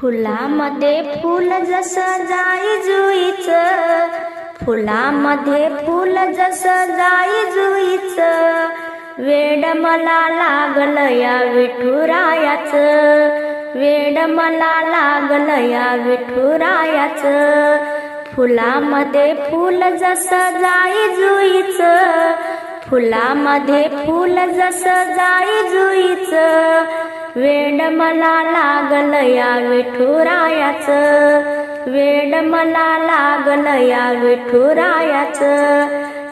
फुलामध्ये फुल जसं जाई जुईच फुलामध्ये फुल जसं जाई जुईच वेड मला लागल या विठुरायाच वेड मला लागल या विठुरायाच फुलामध्ये फुल जसं जाई जुईच फुलामध्ये फुल जसं जाई जुईच वेड मला लागल या विठुरायाच. वेड मला लागल या विठुरायाच.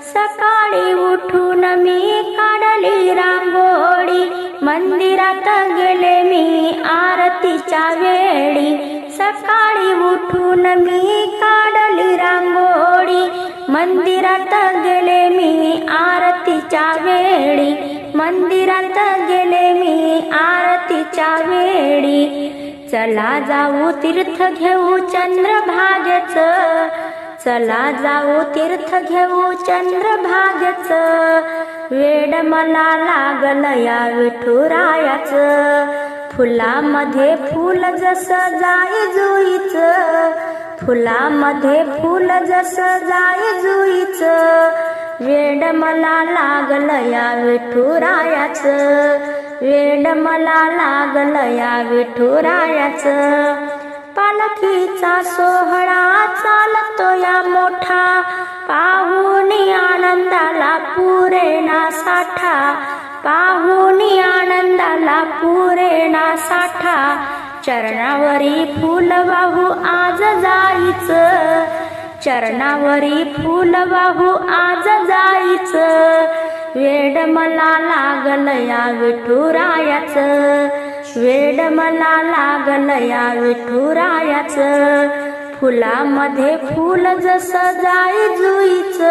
सकाळी उठून मी काढली रांगोळी. मंदिरात गेले मी आरतीच्या वेळी. सकाळी उठून मी काढली रांगोळी. मंदिरात गेले मी आरतीच्या वेळी. मंदिरात गेले मी आरतीच्या वेळी. चला जाऊ तीर्थ घेऊ चंद्रभागेच. चला जाऊ तीर्थ घेऊ चंद्रभागेच. वेड मला लागल या विठुरायाच. फुलामध्ये फुल जसं जाई जुईच. फुलामध्ये फुल जसं जाई जुईच. वेड मला लागल या विठुरायाच. वेड मला लागल या विठुरायाच. पालखीचा सोहळा चालतो या मोठा. पाहुणी आनंदाला पुरेना साठा. पाहुणी आनंदाला पुरेना साठा. चरणावरी फुल वाहू आज जायचं चरणावरी फुल वाहू आज जायच. वेड मला लागल या विठुरायाच. वेड मला लागल या विठुरायाच. फुलामध्ये फुल जस जाई जुईच.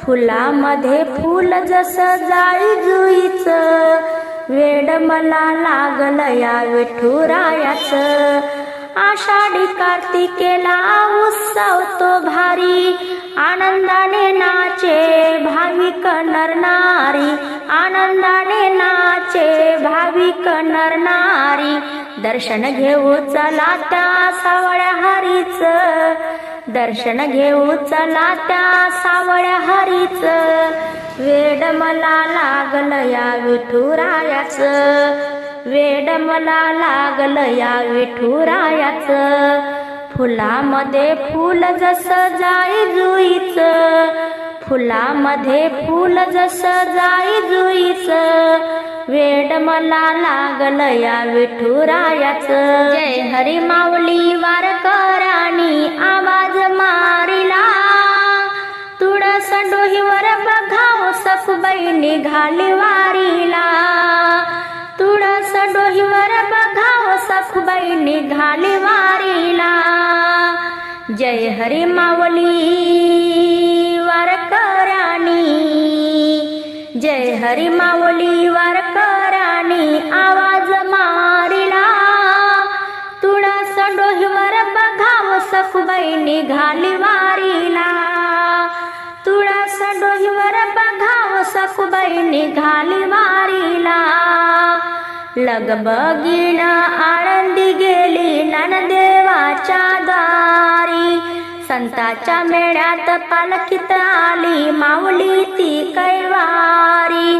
फुलामध्ये फुल जस जाई जुईच. वेड मला लागल या विठुरायाच. आषाढी कार्तिकेला उत्सव तो भारी. आनंदाने नाचे भाविक नरनारी. आनंदाने नाचे भाविक नरनारी. दर्शन घेऊ चला त्या सावळ्या हरीच. दर्शन घेऊ चला त्या सावळ्या हरीच. वेड मला लागल या विठुरायाच. वेड मला लागल या विठुरायाच. फुलामध्ये फुल जसं जाई जुईच. फुलामध्ये फुल जसं जाई जुईच. वेड मला लागल या विठुरायाच. जय हरी माऊली वारकराणी आवाज मारिला. तुळस डोहीवर बघाव सखुबाई निघाली वार सासूबाई निघाली वारीला. जय हरी माऊली वारकराणी जय हरी माऊली वारकराणी आवाज मारिला. तुळस डोहीवर बघाव सखुबाई निघाली वारीला. तुळस डोहीवर बघाव सखुबाई निघाली वारीला. लगबगीण आळंदी गेली ननदेवाच्या दारी. संताच्या मेळ्यात पालखीत आली माऊली ती कैवारी.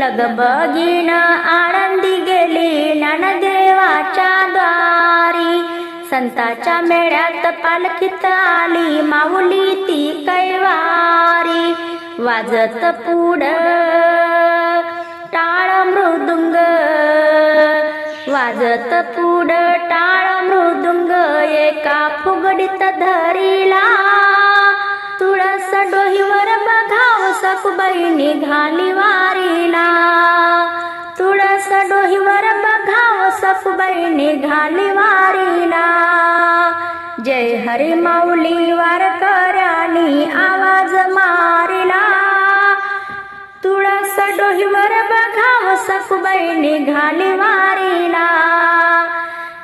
लगबगीण आळंदी गेली ननदेवाच्या दारी. संताच्या मेळ्यात पालखीत आली माऊली ती कैवारी. वाजत पुढ टाळ मृदुंग वाजत पुढ टाळ मृदुंग एका फुगडीत धरीला. तुळस डोहीवर बघाव सकुबाई निघाली वारीला. तुळस डोहीवर बघाव सकुबाई निघाली वारीला. जय हरी माऊली वारकऱ्यानी आवाज मारिला. तुळस डोहीवर बघाव सकुबाई निघाली वारीला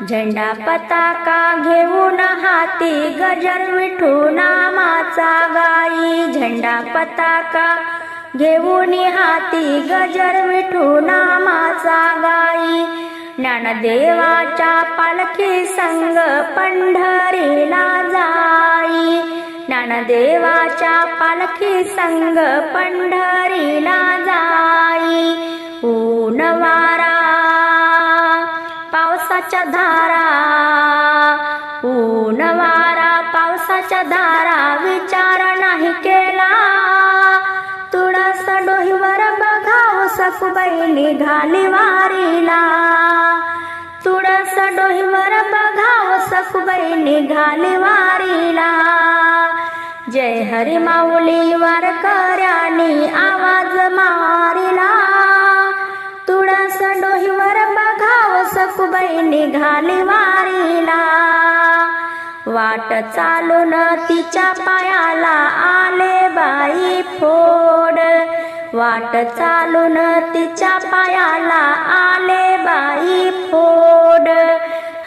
झेंडा पताका घेऊन हाती गजर विठू नामाचा गाई. झेंडा पताका घेऊन हाती गजर विठू नामाचा गाई. ज्ञानदेवाच्या पालखी संग पंढरीला जाई. ज्ञानदेवाच्या पालखी संग पंढरी बघाव सकुबाई निघाली वारीला. तुळस डोहीवर बघाव सकुबाई निघाली वारीला. जय हरी माऊली वारकऱ्यानी आवाज मारिला. तुळस डोहीवर बघाव सकुबाई निघाली वारीला. वाट चालून तिच्या पायाला आले बाई फोड. वाट चालून तिच्या पायाला आले बाई फोड.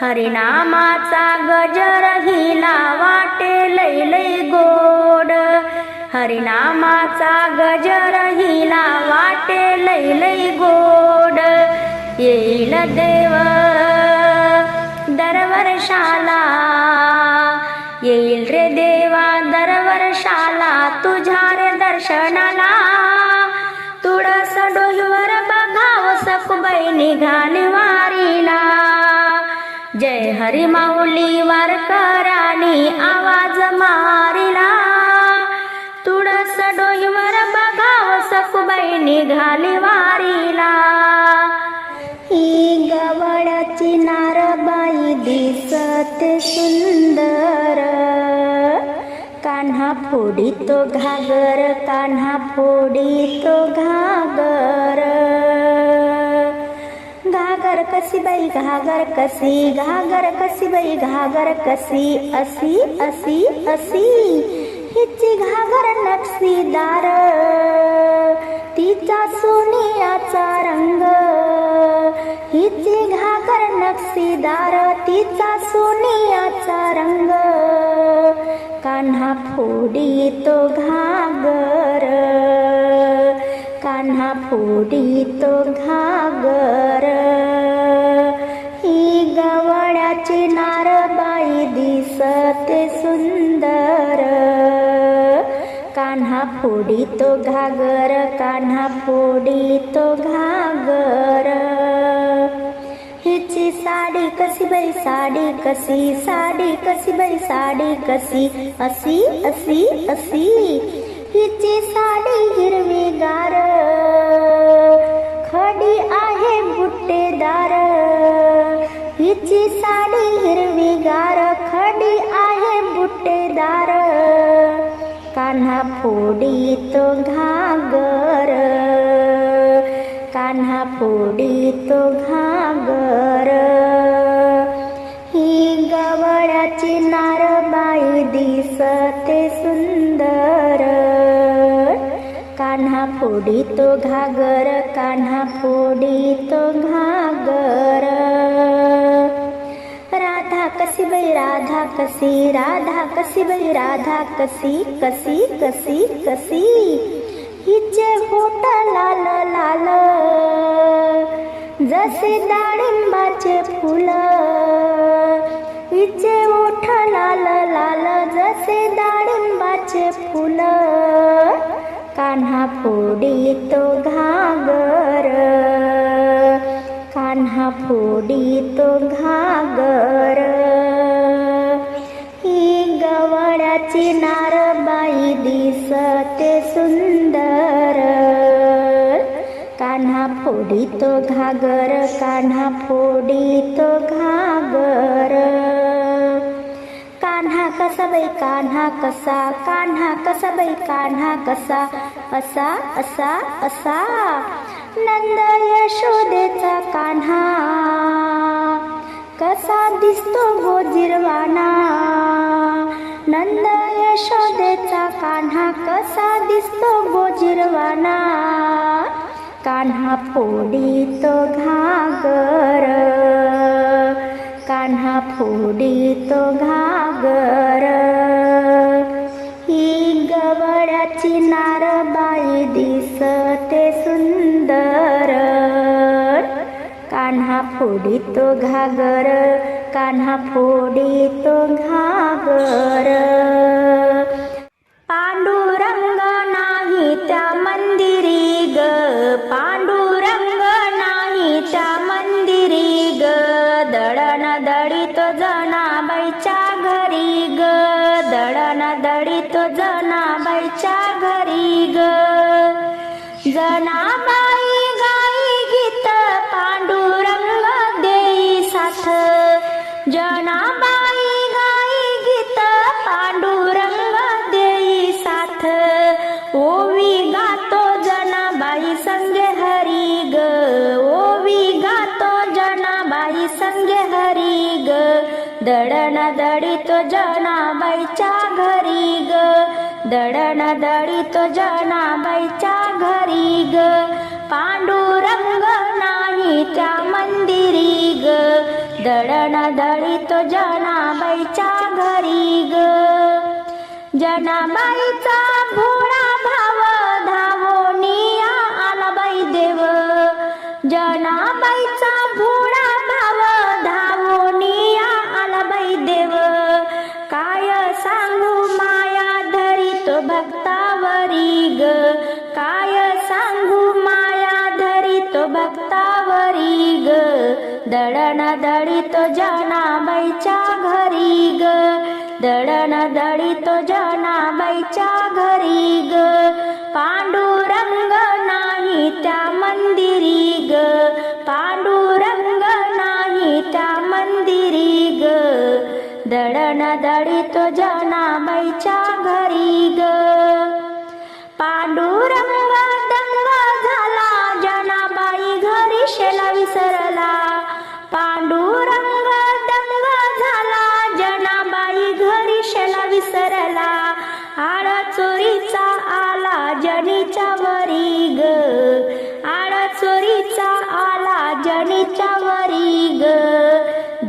हरिनामाचा गजर हिला वाटे लय लय गोड. हरिनामाचा गजर हिला वाटे लय लय गोड. येईल देव दरवर्षाला येईल रे देवा दरवर्षाला तुझ्या रे दर्शनाला. तुळस डोहीवर बघाव सकुबाई निघाली वारीला. जय हरी माऊली वारकऱ्यानी आवाज मारिला. तुळस डोहीवर बघाव सकुबाई निघाली वारीला. ही गवळ्याची नारबाई दिसत सुंदर. कान्हा फोडी तो घागर कान्हा फोडी तो घागर. घागर कशी बाई घागर कशी घागर कशी बाई घागर कशी असी असी असी हिची घागर नक्षीदार तिचा सोनियाचा रंग. हिची घागर नक्षीदार तिचा सोनियाचा रंग. फोडी तो घागर. कान्हा फोडी तो घागर. ही गवळ्याची नारबाई दिसते सुंदर. कान्हा फोडी तो घागर कान्हा फोडी तो साडी कशी बाई साडी कशी साडी कशी बाई साडी कशी अशी अशी अशी हिची साडी हिरवीगार खडी आहे बुट्टेदार हिची साडी हिरवीगार खडी आहे बुट्टेदार कान्हा फोडी तो घागर। कान्हा फोडी तो घागर। गवळ्याची नारबाई दिसते सुंदर. कान्हा फोडी तो घागर कान्हा फोडी तो घागर. राधा कसी बाई राधा कसी राधा कसी बाई राधा कसी कसी कसी कसी हिचे होट लाल लाल. जसे डाळिंबाचे फुल हिचे ओठ लाल लाल जसे डाळिंबाचे फुल. कान्हा फोडी तो घागर. कान्हा फोडी तो घागर. ही गवळ्याची नारबाई दिसते सुंदर. कान्हा फोडी तो घागर कान्हा फोडी तो घागर. बाई कान्हा कसा कान्हा कसा बाई कान्हा कसा असा असा असा. नंद यशोदेचा कान्हा. कसा दिसतो गोजिरवाना नंद यशोदेचा कान्हा कसा दिसतो गोजिरवाना कान्हा फोडी तो घागर. कान्हा फोडी तो घागर ही गवळ्याची नारबाई दिसते सुंदर। कान्हा फोडी तो घागर कान्हा फोडी तो घागर। जनाबाईच्या घरी ग. दळण दळीतो जनाबाईच्या घरी ग. जनाबाई दळीतो जनाबाईच्या घरी ग. दडण दळीतो जनाबाईच्या घरी ग. पांडुरंग नाही त्या मंदिरी ग. दळण दळीतो जनाबाईच्या घरी ग. जनाबाईचा भू दळण दळीतो जनाबाईच्या घरी ग. दळण दळीतो जनाबाईच्या घरी ग. पांडुरंग नाही त्या मंदिरी ग. पांडुरंग नाही त्या मंदिरी ग. दळण दळीतो जनाबाईच्या घरी ग.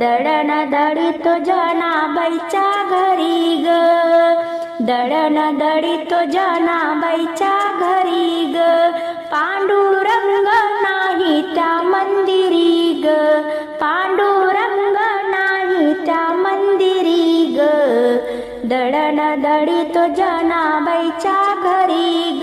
दळण दळीतो जनाबाईच्या घरी ग. दळण दळीतो जनाबाईच्या घरी ग. पांडुरंग नाही त्या मंदिरी ग. पांडुरंग नाही त्या मंदिरी ग. दळण दळीतो जनाबाईच्या